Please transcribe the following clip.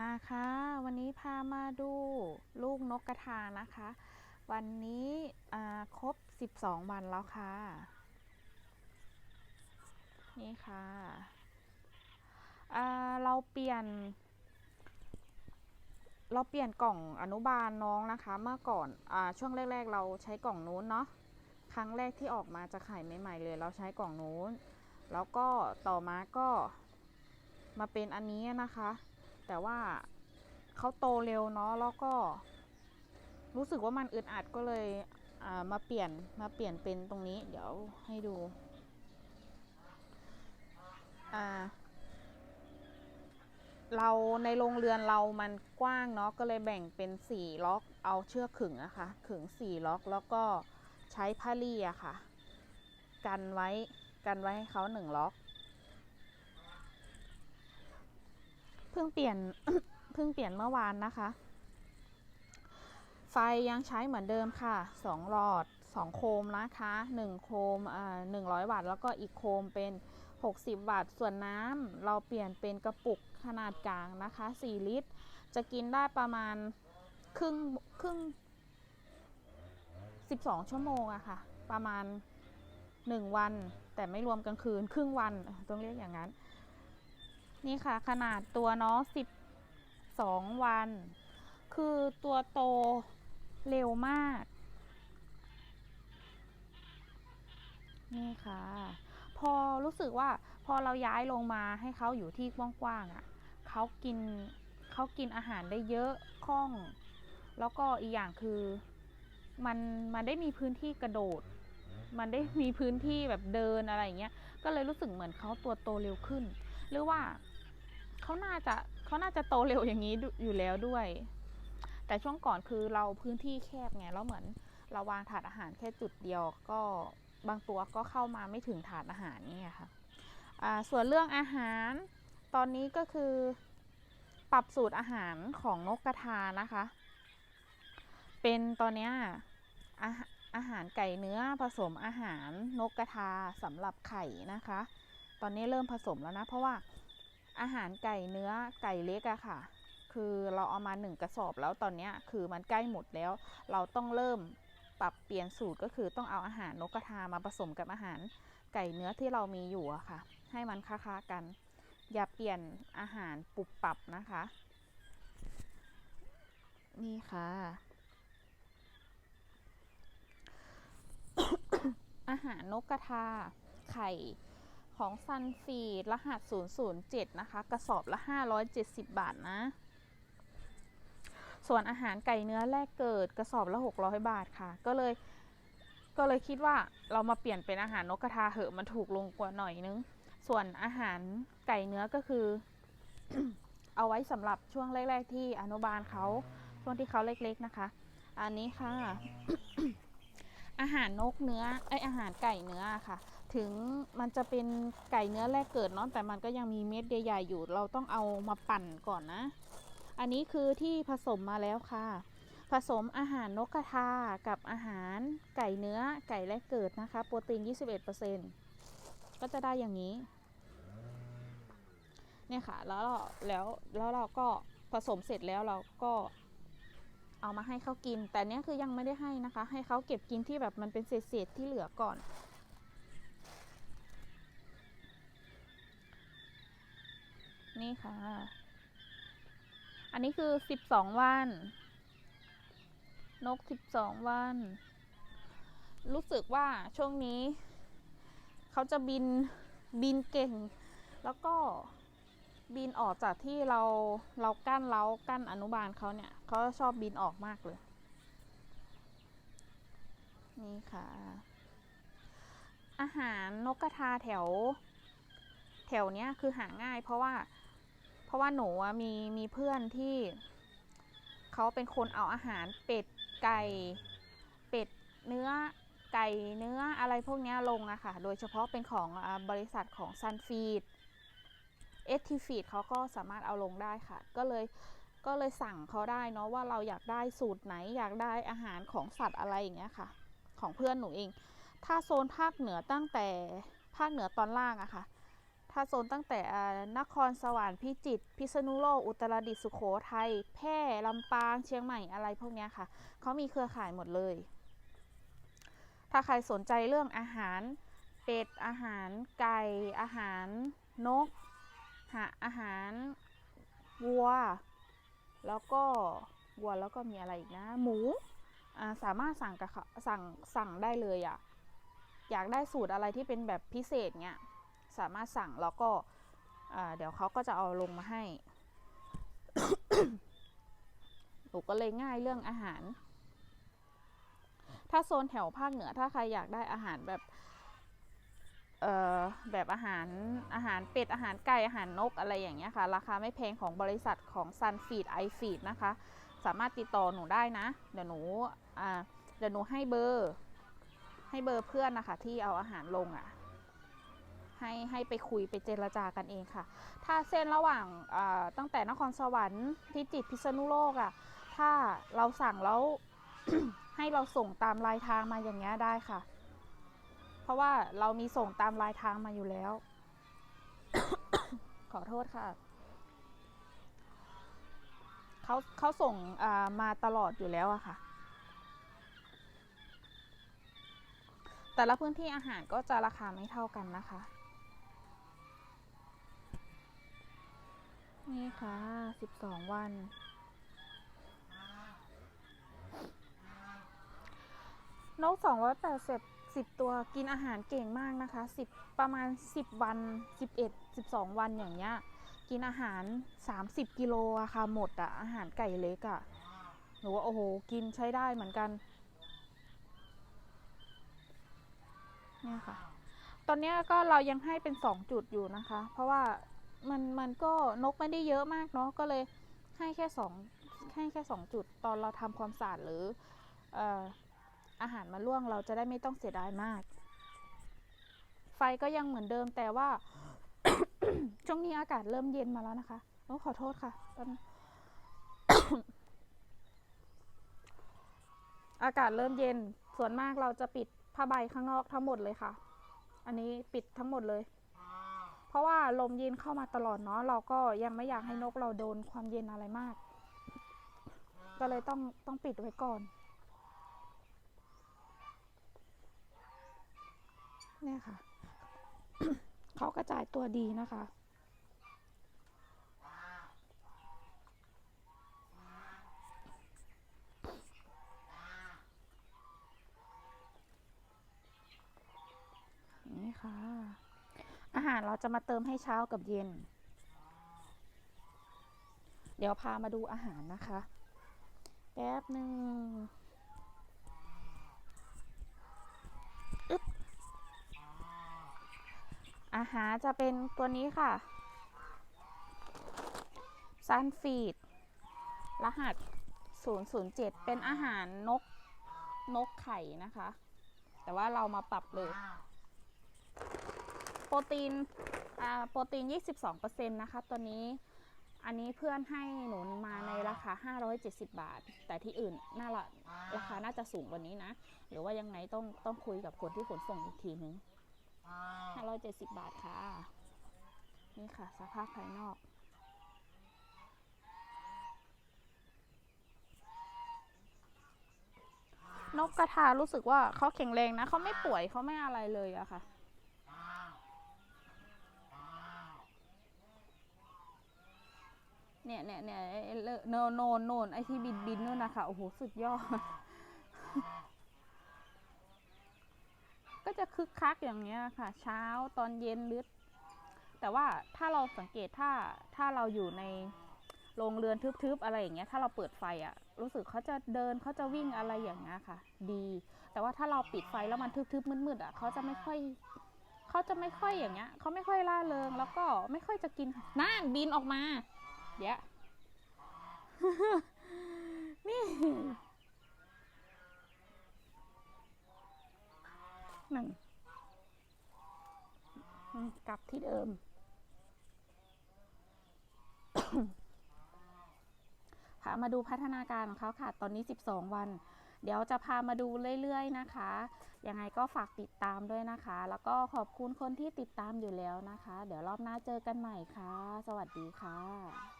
มาค่ะ วันนี้พามาดูลูกนกกระทานะคะ วันนี้ครบ 12 วันแล้วค่ะ นี่ค่ะเราเปลี่ยน เราเปลี่ยนกล่องอนุบาลน้องนะคะ เมื่อก่อนอช่วงแรก ๆ เราใช้กล่องนู้นเนาะครั้งแรกที่ออกมาจะไข่ใหม่ๆเลย เราใช้กล่องนู้น แล้วก็ต่อมาก็มาเป็นอันนี้นะคะ แต่ว่าเขาโตเร็วเนาะแล้วก็ รู้สึกว่ามันอึดอัดก็เลยมาเปลี่ยนมาเปลี่ยนเป็นตรงนี้ เดี๋ยวให้ดูเราในโรงเรือนเรามันกว้างเนาะก็เลยแบ่งเป็น4ล็อกเอาเชือกขึงอะคะขึง4ล็อกแล้วก็ใช้ผ้าลี่อะค่ะ กันไว้กันไว้ให้เขาหนึ่งล็อก เพิ่งเปลี่ยนเพิ่งเปลี่ยนเมื่อวานนะคะ ไฟยังใช้เหมือนเดิมค่ะ 2 หลอด 2 โคมนะคะ 1 โคมอ่า100วัตต์แล้วก็อีกโคมเป็น 60 วัตต์ส่วนน้ำเราเปลี่ยนเป็นกระปุกขนาดกลางนะคะ 4 ลิตร จะกินได้ประมาณครึ่งครึ่ง 12 ชั่วโมงอะค่ะ ประมาณ 1 วัน แต่ไม่รวมกลางคืน ครึ่งวันต้องเรียกอย่างนั้น นี่ค่ะขนาดตัวเน้องวัน คือตัวโตเร็วมาก นี่ค่ะ พอรู้สึกว่าพอเราย้ายลงมาให้เขาอยู่ที่กว้างๆอะ่ะเขากินเขากินอาหารได้เยอะคล่อง แล้วก็อีกอย่างคือมันมันได้มีพื้นที่กระโดด มันได้มีพื้นที่แบบเดินอะไรอย่างเงี้ย ก็เลยรู้สึกเหมือนเขาตัวโตเร็วขึ้น หรือว่า เขาน่าจะเขาน่าจะโตเร็วอย่างนี้อยู่แล้วด้วย แต่ช่วงก่อนคือเราพื้นที่แคบไงแล้วเหมือนเราวางถาดอาหารแค่จุดเดียวก็บางตัวก็เข้ามาไม่ถึงถาดอาหารเนี่ยค่ะอ่าส่วนเรื่องอาหารตอนนี้ก็คือปรับสูตรอาหารของนกกระทานะคะ เป็นตอนนี้อาอาหารไก่เนื้อผสมอาหารนกกระทาสำหรับไข่นะคะ ตอนนี้เริ่มผสมแล้วนะ เพราะว่า อาหารไก่เนื้อไก่เล็กอะค่ะ คือเราเอามาหนึ่งกระสอบแล้วตอนนี้คือมันใกล้หมดแล้ว เราต้องเริ่มปรับเปลี่ยนสูตรก็คือต้องเอาอาหารนกกระทามาผสมกับอาหารไก่เนื้อที่เรามีอยู่อะค่ะ ให้มันค้าๆกัน อย่าเปลี่ยนอาหารปรับปรับนะคะ นี่ค่ะอาหารนกกระทาไข่ ของซันฟีดรหัส 007 นะคะ กระสอบละ 570 บาทนะ ส่วนอาหารไก่เนื้อแรกเกิดกระสอบละ 600 บาทค่ะ ก็เลย ก็เลยคิดว่าเรามาเปลี่ยนเป็นอาหารนกกระทาเหอะมันถูกลงกว่าหน่อยนึง ส่วนอาหารไก่เนื้อก็คือ เอาไว้สำหรับช่วงแรก ๆ ที่อนุบาลเขาช่วงที่เขาเล็ก ๆ นะคะ อันนี้ค่ะอาหารนกเนื้อไออาหารไก่เนื้อค่ะ ถึงมันจะเป็นไก่เนื้อแรกเกิดเนาะแต่มันก็ยังมีเม็ดใหญ่ๆอยู่ เราต้องเอามาปั่นก่อนนะ อันนี้คือที่ผสมมาแล้วค่ะ ผสมอาหารนกกระทากับอาหารไก่เนื้อไก่แรกเกิดนะคะ โปรตีน 21%ก็จะได้อย่างนี้เนี่ยค่ะแล้วเราแล้วแล้วเราก็ผสมเสร็จแล้วเราก็เอามาให้เขากิน แต่เนี้ยคือยังไม่ได้ให้นะคะ ให้เขาเก็บกินที่แบบมันเป็นเศษๆที่เหลือก่อน นี่ค่ะ อันนี้คือ12วัน นก12วัน รู้สึกว่าช่วงนี้ เขาจะบินบินเก่ง แล้วก็บินออกจากที่เราเรากั้นเล้ากั้นอนุบาลเขาเนี่ยเขาชอบบินออกมากเลย นี่ค่ะ อาหารนกกระทาแถว แถวเนี้ยคือหาง่ายเพราะว่า ราะว่าหนูมีมีเพื่อนที่เขาเป็นคนเอาอาหารเป็ดไก่เป็ดเนื้อไก่เนื้ออะไรพวกนี้ลงอะค่ะ โดยเฉพาะเป็นของอบริษัทของ Sunfeed เอทีฟีดเขาก็สามารถเอาลงได้ค่ะ ก็เลยก็เลยสั่งเขาได้เนาะว่าเราอยากได้สูตรไหนอยากได้อาหารของสัตว์อะไรอย่างเงี้ยค่ะ ของเพื่อนหนูเอง ถ้าโซนภาคเหนือตั้งแต่ภาคเหนือตอนล่างอะค่ะ ถ้าโซนตั้งแต่นครสวรรค์พิจิตรพิษณุโลกอุตรดิตถ์สุโขทัยแพร่ลำปางเชียงใหม่อะไรพวกนี้ค่ะเขามีเครือข่ายหมดเลย ถ้าใครสนใจเรื่องอาหารเป็ดอาหารไก่อาหารนกหาอาหารวัว แล้วก็วัวแล้วก็มีอะไรอีกนะ หมูสามารถสั่งกับสั่งสั่งได้เลยอะ่ะอยากได้สูตรอะไรที่เป็นแบบพิเศษเนี้ย สามารถสั่งแล้วก็เดี๋ยวเขาก็จะเอาลงมาให้ หนูก็เลยง่ายเรื่องอาหาร ถ้าโซนแถวภาคเหนือถ้าใครอยากได้อาหารแบบแบบอาหารอาหารเป็ดอาหารไก่อาหารนกอะไรอย่างเงี้ยค่ะ ราคาไม่แพงของบริษัทของ Sun Feed i Feed นะคะ สามารถติดต่อหนูได้นะ เดี๋ยวหนูเดี๋ยวหนูให้เบอร์ ให้เบอร์เพื่อนนะคะที่เอาอาหารลงอะ่ะ ให้ให้ไปคุยไปเจรจากันเองค่ะ ถ้าเส้นระหว่างตั้งแต่นครสวรรค์พิจิตรพิษณุโลกอะ่ะถ้าเราสั่งแล้วให้เราส่งตามลายทางมาอย่างเงี้ยได้ค่ะ เพราะว่าเรามีส่งตามลายทางมาอยู่แล้ว ขอโทษค่ะเขาเขาส่งมาตลอดอยู่แล้วอะค่ะ แต่ละพื้นที่อาหารก็จะราคาไม่เท่ากันนะคะ นี่ค่ะ12วัน นก280 10ตัวกินอาหารเก่งมากนะคะ10ประมาณ10วัน11 12วันอย่างเงี้ย กินอาหาร30กิโลอะค่ะหมดอะอาหารไก่เล็กอะหนูว่าโอ้โหกินใช้ได้เหมือนกันเนี่ยค่ะ ตอนนี้ก็เรายังให้เป็น2จุดอยู่นะคะ เพราะว่า มันมันก็นกไม่ได้เยอะมากเนาะก็เลยให้แค่2ให้แค่2จุดตอนเราทำความสะอาดหรือออาหารมาล่วงเราจะได้ไม่ต้องเสียดายมาก ไฟก็ยังเหมือนเดิมแต่ว่า ช่วงนี้อากาศเริ่มเย็นมาแล้วนะคะโอ้ขอโทษค่ะตอนอากาศเริ่มเย็นส่วนมากเราจะปิดผ้าใบข้างนอกทั้งหมดเลยค่ะ อันนี้ปิดทั้งหมดเลย ราะว่าลมเย็นเข้ามาตลอดเนาะเราก็ยังไม่อยากให้นกเราโดนความเย็นอะไรมาก ก็เลยต้องต้องปิดไว้ก่อนเนี่ยค่ะ เขากระจายตัวดีนะคะ นี่ค่ะ อา หารเราจะมาเติมให้เช้ากับเย็น เดี๋ยวพามาดูอาหารนะคะ แป๊บหนึ่งอึ๊บอาหารจะเป็นตัวนี้ค่ะซันฟีดรหัส 007 เป็นอาหารนกนกไข่นะคะ แต่ว่าเรามาปรับเลย รตีนอ่าโปรตีน 22%นะคะตัวนี้อันนี้เพื่อนให้หนูมาในราคา 570 บาท แต่ที่อื่นน่าละราคาน่าจะสูงกว่านี้นะ หรือว่ายังไงต้องต้องคุยกับคนที่ขนส่งอีกทีนึง 570 บาทค่ะ นี่ค่ะ สภาพภายนอกนกกระทารู้สึกว่าเขาแข็งแรงนะเขาไม่ป่วยเขาไม่อะไรเลยอะค่ะ เนี่ยเนี่ยเนี่ยเลอโนโนโนนไอที่บินบินนู่นนะคะโอ้โหสุดยอด ก็จะคึกคักอย่างเงี้ยค่ะ เช้าตอนเย็นหรือแต่ว่าถ้าเราสังเกตถ้าถ้าเราอยู่ในโรงเรือนทึบๆอะไรอย่างเงี้ยถ้าเราเปิดไฟอะรู้สึกเขาจะเดินเขาจะวิ่งอะไรอย่างเงี้ยค่ะ ดี แต่ว่าถ้าเราปิดไฟแล้วมันทึบๆมืดๆอะเขาจะไม่ค่อยเขาจะไม่ค่อยอย่างเงี้ยเขาไม่ค่อยล่าเริง แล้วก็ไม่ค่อยจะกินนั่นบินออกมา เดี๋ยวนี่หนึ่งกลับที่เดิมพามาดูพัฒนาการของเขาค่ะ ตอนนี้ 12 วัน เดี๋ยวจะพามาดูเรื่อยๆนะคะ ยังไงก็ฝากติดตามด้วยนะคะ แล้วก็ขอบคุณคนที่ติดตามอยู่แล้วนะคะ เดี๋ยวรอบหน้าเจอกันใหม่ค่ะ สวัสดีค่ะ